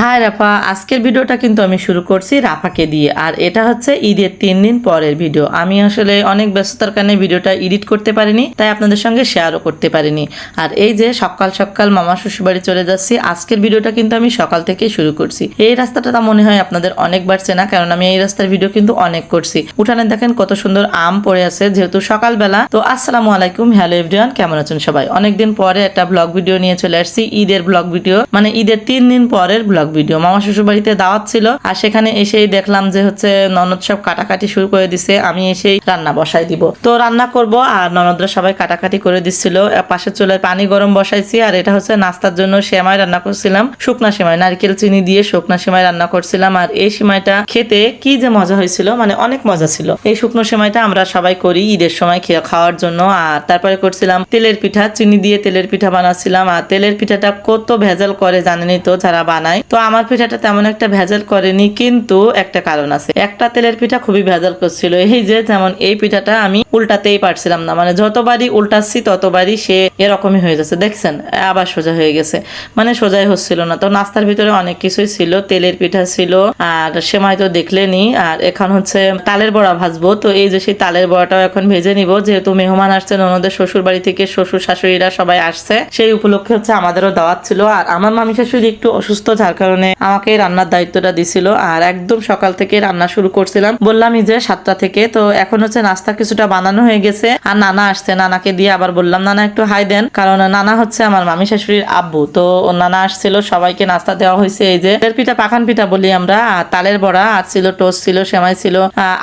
High রাফা, আজকের ভিডিওটা কিন্তু আমি শুরু করছি রাফাকে দিয়ে, আর এটা হচ্ছে ঈদের তিন দিন পরের ভিডিও। আমি আসলে অনেক ব্যস্ততার কারণে ভিডিওটা এডিট করতে পারিনি, তাই আপনাদের সঙ্গে শেয়ারও করতে পারিনি। আর এই যে সকাল সকাল মামা শ্বশুরবাড়ি চলে যাচ্ছি, আজকের ভিডিওটা কিন্তু আমি সকাল থেকে শুরু করছি। এই রাস্তাটা তা মনে হয় আপনাদের অনেকবার চেনা, কারণ আমি এই রাস্তার ভিডিও কিন্তু অনেক করছি। উঠানে দেখেন কত সুন্দর আম পড়ে আছে, যেহেতু সকালবেলা। তো আসসালামু আলাইকুম, হ্যালো এভরিওয়ান, কেমন আছেন সবাই? অনেকদিন পরে একটা ব্লগ ভিডিও নিয়ে চলে আসছি, ঈদের ব্লগ ভিডিও মানে ঈদের তিন দিন পরের ব্লগ ভিডিও মামা শ্বশুর বাড়িতে দাওয়াত ছিল আর সেখানে এসেই দেখলাম যে হচ্ছে ননদ সব কাটাকাটি শুরু করে দিছে। আমি এসেই রান্না বসাই দিব। তো রান্না করব আর ননদরা সবাই কাটাকাটি করে দিচ্ছিল পাশে চুলায় পানি গরম বসাইছি আর এটা হচ্ছে নাস্তার জন্য সেমাই রান্না করছিলাম। শুকনা সেমাই, নারকেল চিনি দিয়ে শুকনা সেমাই রান্না করছিলাম আর এই সেমাইটা খেতে কি যে মজা হয়েছিল মানে অনেক মজা ছিল। এই শুকনো সেমাইটা আমরা সবাই করি ঈদের সময় খেয়ে খাওয়ার জন্য আর তারপরে করছিলাম তেলের পিঠা। চিনি দিয়ে তেলের পিঠা বানাচ্ছিলাম আর তেলের পিঠাটা কত ভেজাল করে জানেনই তো যারা বানায়। তো আমার পিঠাটা তেমন একটা ভেজাল করেনি, কিন্তু একটা কারণ আছে। একটা তেলের পিঠা খুবই ভেজাল করছিল। এই যে যেমন এই পিঠাটা আমি উল্টাতেই পারছিলাম না। মানে যতবারই উল্টাচ্ছি, ততবারই সে এরকমই হয়ে যাচ্ছে। দেখছেন, আবার সোজা হয়ে গেছে। মানে সোজাই হচ্ছিল না। তো নাস্তার ভিতরে অনেক কিছুই ছিল। তেলের পিঠা ছিল, আর সেমাই তো দেখলেনি। আর এখন হচ্ছে তালের বড়া ভাজবো। তো এই যে সেই তালের বড়াটাও এখন ভেজে নিব। যেহেতু মেহমান আসছেন ওনাদের শ্বশুর বাড়ি থেকে শ্বশুর শাশুড়িরা সবাই আসছে, সেই উপলক্ষে হচ্ছে আমাদেরও দাওয়াত ছিল। আর আমার মামি শাশুড়ি একটু অসুস্থ, যার কারণে আমাকে রান্নার দায়িত্বটা দিছিল। আর একদম সকাল থেকে রান্না শুরু করছিলাম। বললামই যে সাতটা থেকে, তো এখন হচ্ছে নাস্তা কিছুটা বানানো হয়ে গেছে। আর নানা আসছে, নানাকে দিয়ে আবার বললাম, নানা একটু হাই দেন। কারণ নানা হচ্ছে আমার মামি শাশুড়ির আব্বু। তো নানা আসছিল, সবাইকে নাস্তা দেওয়া হয়েছে। এই যে পিঠা, পাখান পিঠা বলি আমরা। তালের বড়া, আর ছিল টোস্ট ছিল, সেমাই ছিল।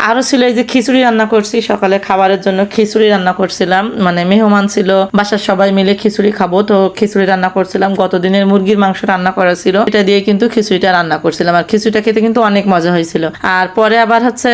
আরও ছিল এই যে খিচুড়ি রান্না করছি। সকালে খাবারের জন্য খিচুড়ি রান্না করছিলাম। মানে মেহমান ছিল, বাসার সবাই মিলে খিচুড়ি খাব। তো খিচুড়ি রান্না করছিলাম। গত দিনের মুরগির মাংস রান্না করা ছিল। এটা দিয়ে কিন্তু খিচুড়িটা রান্না করছিলাম। আর খিচুড়িটা খেতে কিন্তু অনেক মজা হয়েছিল। আর পরে আবার হচ্ছে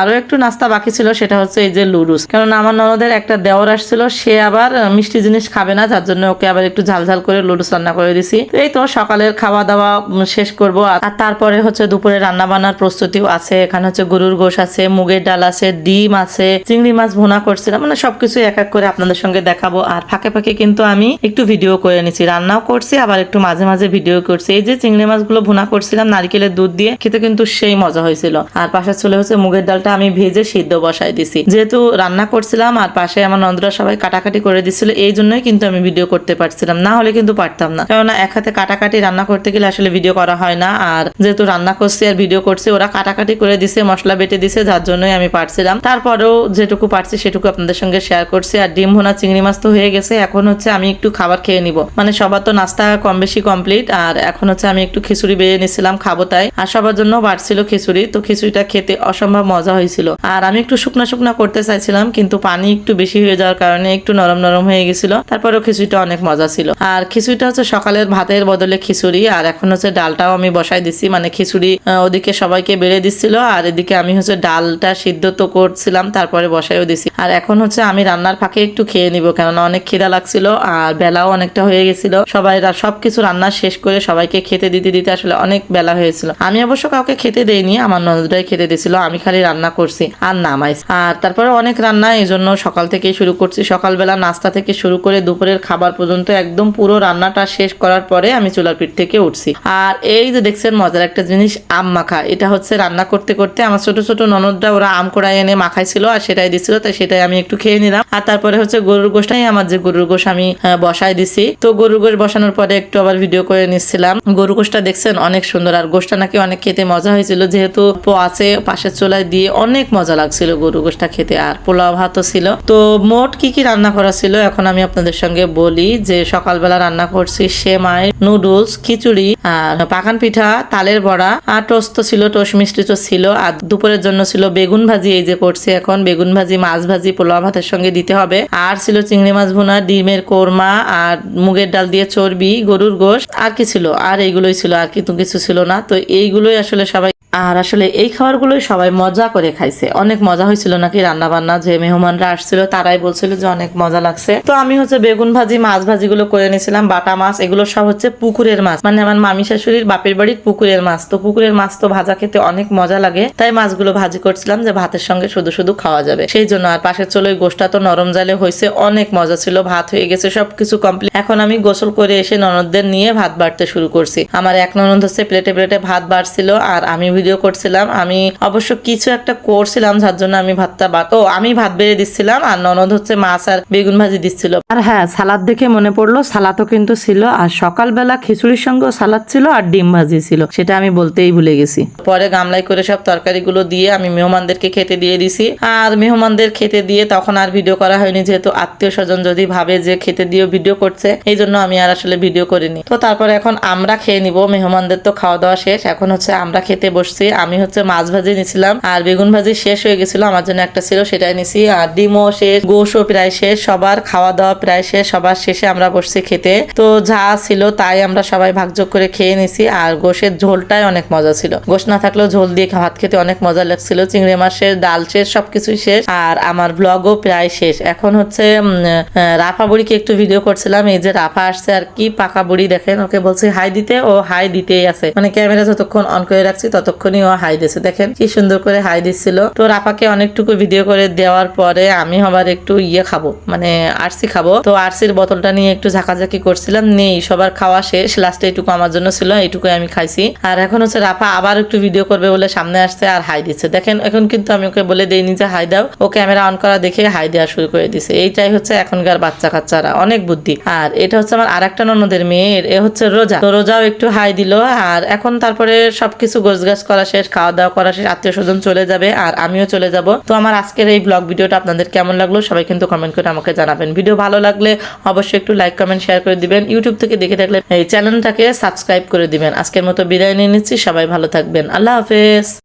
আরও একটু নাস্তা বাকি ছিল, সেটা হচ্ছে এই যে লুডুস। কারণ আমার ননদের একটা দেওর আসছিল, সে আবার মিষ্টি জিনিস খাবে না, যার জন্য ওকে আবার একটু ঝাল ঝাল করে লুডুস রান্না করে দিছি। এই তো সকালের খাওয়া দাওয়া শেষ করব। আর তারপরে হচ্ছে দুপুরে রান্না বান্নার প্রস্তুতিও আছে। এখানে হচ্ছে গরুর গোশ আছে, মুগের ডাল আছে, ডিম আছে, চিংড়ি মাছ ভুনা করছিলাম। মানে সবকিছু এক এক করে আপনাদের সঙ্গে দেখাবো। আর ফাঁকে ফাঁকে কিন্তু আমি একটু ভিডিও করে নিছি। রান্নাও করছি, আবার একটু মাঝে মাঝে ভিডিও করছি। এই যে চিংড়ি মাছগুলো ভুনা করছিলাম নারকেলের দুধ দিয়ে। খেতে কিন্তু সেই মজা হয়েছিল। আর পাশে চলে হচ্ছে মুগের ডালটা আমি ভেজে সিদ্ধ বসাই দিছি। যেহেতু রান্না করছিলাম আর পাশে আমার নন্দরা সবাই কাটাকাটি করে দিছিল, এই জন্যই কিন্তু আমি ভিডিও করতে পারছিলাম। না হলে কিন্তু পারতাম না। কেননা এক হাতে কাটাকাটি রান্না করতে গেলে আসলে ভিডিও করা হয় না। আর যেহেতু রান্না করছি আর ভিডিও করছি, ওরা কাটাকাটি করে দিছে, মশলা বেটে দিছে, যার জন্যই আমি পারছিলাম। তারপরেও যেটুকু পারছি সেটুকু আপনাদের সঙ্গে শেয়ার করছি। আর ডিম ভোনা চিংড়ি মাছ তো হয়ে গেছে, এখন হচ্ছে আমি একটু খাবার খেয়ে নিব। মানে সবার তো নাস্তা কম বেশি কমপ্লিট আর এখন হচ্ছে আমি একটু খিচুড়ি বেড়ে নিছিলাম খাব তাই। আর সবার জন্য বাড়ছিল খিচুড়ি, তো খিচুড়িটা খেতে অসম্ভব মজা হয়েছিল। আর আমি একটু শুকনা শুকনা করতে চাইছিলাম, কিন্তু পানি একটু বেশি হয়ে যাওয়ার কারণে একটু নরম নরম হয়ে গেছিল। তারপরেও খিচুড়িটা অনেক মজা ছিল। আর খিচুড়িটা হচ্ছে সকালের ভাতের বদলে খিচুড়ি, আর এখন হচ্ছে ডালটাও আমি বসাই দিছি। মানে খিচুড়ি ওদিকে সবাইকে বেড়ে দিচ্ছিল, আর এদিকে আমি হচ্ছে ডালটা সিদ্ধ তো করছিলাম, তারপরে বসাইও দিছি। আর এখন হচ্ছে আমি রান্নার ফাঁকে একটু খেয়ে নিব, কেননা অনেক খিদা লাগছিল, আর বেলাও অনেকটা হয়ে গেছিল। সবাই সবকিছু রান্না শেষ করে সবাইকে খেতে দিতে দিতে আসলে অনেক বেলা হয়েছিল। আমি অবশ্য কাউকে খেতে দেইনি, আমার ননদরাই খেতে দিয়েছিল, আমি খালি রান্না করছি আর নামাইছি আর তারপরে অনেক রান্না এই জন্য সকাল থেকেই শুরু করছি। সকালবেলা নাস্তা থেকে শুরু করে দুপুরের খাবার পর্যন্ত একদম পুরো রান্নাটা শেষ করার পরে আমি চুলার পিঠ থেকে উঠছি। আর এই যে দেখছেন, মজার একটা জিনিস, আম মাখা। এটা হচ্ছে রান্না করতে করতে আমার ছোট ছোট ননদরা ওরা আম কড়াই এনে মাখাইছিল আর সেটাই দিছিল, তাই সেটাই আমি একটু খেয়ে নিলাম। আর তারপরে হচ্ছে গরুর গোশটাই আমার যে গরুর গোশ আমি বসাই দিছি। তো গরুর গোশ বসানোর পরে একটু আবার ভিডিও করে নিচ্ছিলাম। গরুর গোশটা দেখছেন, অনেক সুন্দর। আর গোশটা নাকি অনেক খেতে মজা হয়েছিল। যেহেতু আছে পাশের চোলায় দিয়ে অনেক মজা লাগছিল গরু গোশটা খেতে। আর পোলাও ভাতও ছিল। তো মোট কি কি রান্না করা ছিল? এখন আমি আপনাদের সঙ্গে বলি যে, সকালবেলা রান্না করছি সেমাই, নুডলস, খিচুড়ি, আর পাকান পিঠা, তালের বড়া, আর টোস্ট তো ছিল, টোস্ট মিষ্টি তো ছিল। আর দুপুরের জন্য ছিল বেগুন ভাজি। এই যে করছি এখন, বেগুন ভাজি, মাছ ভাজি, পোলাও ভাতের সঙ্গে দিতে হবে। আর ছিল চিংড়ি মাছ ভুনা, ডিমের কোরমা, আর মুগের ডাল দিয়ে চর্বি, গরুর গোশ, আর কি ছিল? আর এইগুলোই ছিল আর কিন্তু কিছু ছিল না। তো এইগুলোই আসলে সবাই আর আসলে এই খাবারগুলোই সবাই মজা করে খাইছে। অনেক মজা হয়েছিল নাকি রান্না বান্না যে মেহমানরা আসছিল, তারাই বলছিল যে অনেক মজা লাগছে। তো আমি হচ্ছে বেগুন ভাজি, মাছ ভাজি গুলো করে নিয়েছিলাম, বাটা মাছ, এগুলো সব হচ্ছে পুকুরের মাছ। মানে আমার মামি শাশুড়ির বাপের বাড়ির পুকুরের মাছ। তো পুকুরের মাছ তো ভাজা খেতে অনেক মজা লাগে, তাই মাছগুলো ভাজি করছিলাম যে ভাতের সঙ্গে শুধু শুধু খাওয়া যাবে। সেই জন্য আর পাশের চলো ওই গোষ্ঠটা তো নরম জালে হয়েছে, অনেক মজা ছিল, ভাত হয়ে গেছে, সবকিছু কমপ্লিট এখন আমি গোসল করে এসে ননদদের নিয়ে ভাত বাড়তে শুরু করছি। আমার এক ননদ হচ্ছে প্লেটে প্লেটে ভাত বাড়ছিল, আর আমি ভিডিও করছিলাম আমি অবশ্য কিছু একটা করছিলাম যার জন্য আমি ভাতটা বাট ও আমি ভাত বেড়ে দিচ্ছিলাম আর ননদ হচ্ছে মাছ আর বেগুন ভাজি দিচ্ছিল। আর হ্যাঁ সালাদ দেখে মনে পড়ল সালাদও কিন্তু ছিল আর সকালবেলা খিচুড়ির সঙ্গে সালাদ ছিল আর ডিম ভাজি ছিল সেটা আমি বলতেই ভুলে গেছি। পরে গামলাই করে সব তরকারিগুলো দিয়ে আমি মেহমানদেরকে খেতে দিয়ে দিছি আর মেহমানদের খেতে দিয়ে তখন আর ভিডিও করা হয়নি যেহেতু আত্মীয় স্বজন যদি ভাবে যে খেতে দিয়ে ভিডিও করছে এই জন্য আমি আর আসলে ভিডিও করিনি। তো তারপরে এখন আমরা খেয়ে নিব মেহমানদের তো খাওয়া দাওয়া শেষ এখন হচ্ছে আমরা খেতে বসছি। আমি হচ্ছে মাছ ভাজি নিছিলাম আর বেগুন ভাজি শেষ হয়ে গেছিল। আমার জন্য একটা ছিল, সেটাই নিছি। আর ডিমও শেষ, গোশও প্রায় শেষ, সবার খাওয়া দাওয়া প্রায় শেষ, সবার শেষে আমরা বসছি খেতে। তো যা ছিল তাই আমরা সবাই ভাগযোগ করে খেয়ে নিছি। আর গোশের ঝোলটাই অনেক মজা ছিল। গোশ না থাকলেও ঝোল দিয়ে ভাত খেতে অনেক মজা লাগছিল। চিংড়ি মাছের ডাল শেষ, সবকিছুই শেষ। আর আমার ব্লগও প্রায় শেষ। এখন হচ্ছে রাফা বুড়িকে একটু ভিডিও করছিলাম। এই যে রাফা আসছে আর কি পাকা বুড়ি দেখেন, ওকে বলছি হাই দিতে। ও হাই দিতেই আছে। মানে ক্যামেরা যতক্ষণ অন করে রাখছি ততক্ষণই ও হাই দিছে। দেখেন কি সুন্দর করে হাই দিচ্ছিল তো রাফাকে অনেকটুকু ভিডিও করে দেওয়ার পরে আমি আবার একটু ইয়ে খাব মানে আরসি খাব। তো আরসির বোতলটা নিয়ে একটু ঝাঁকাঝাঁকি করছিলাম, নেই, সবার খাওয়া শেষ লাস্টে এইটুকু আমার জন্য ছিল এইটুকু আমি খাইছি। আর এখন হচ্ছে রাফা আবার একটু ভিডিও করবে বলে সামনে আসছে আর হাই দিচ্ছে। দেখেন, এখন কিন্তু আমি ওকে বলে দেইনি যে হাই দাও, ও ক্যামেরা অন করা দেখে হাই দেওয়া শুরু করে দিছে। এইটাই হচ্ছে এখনকার বাচ্চা কাচ্চারা অনেক বুদ্ধি। আর এটা হচ্ছে আমার আরেকটা ননদের মেয়ের, এ হচ্ছে রোজা। তো রোজাও একটু হাই দিল, আর এখন তারপরে সবকিছু গোছগাছ করা শেষ, খাওয়া দাওয়া করা শেষ, আত্মীয় স্বজন চলে যাবে আর আমিও চলে যাব। তো আমার আজকের এই ব্লগ ভিডিওটা আপনাদের কেমন লাগল সবাই কিন্তু কমেন্ট করে আমাকে জানাবেন। ভিডিও ভালো লাগলে অবশ্যই একটু লাইক কমেন্ট শেয়ার করে দিবেন। ইউটিউব থেকে দেখে থাকলে এই চ্যানেলটাকে সাবস্ক্রাইব করে দিবেন। আজকের মতো বিদায় নিয়ে নিচ্ছি। সবাই ভালো থাকবেন। আল্লাহ হাফেজ।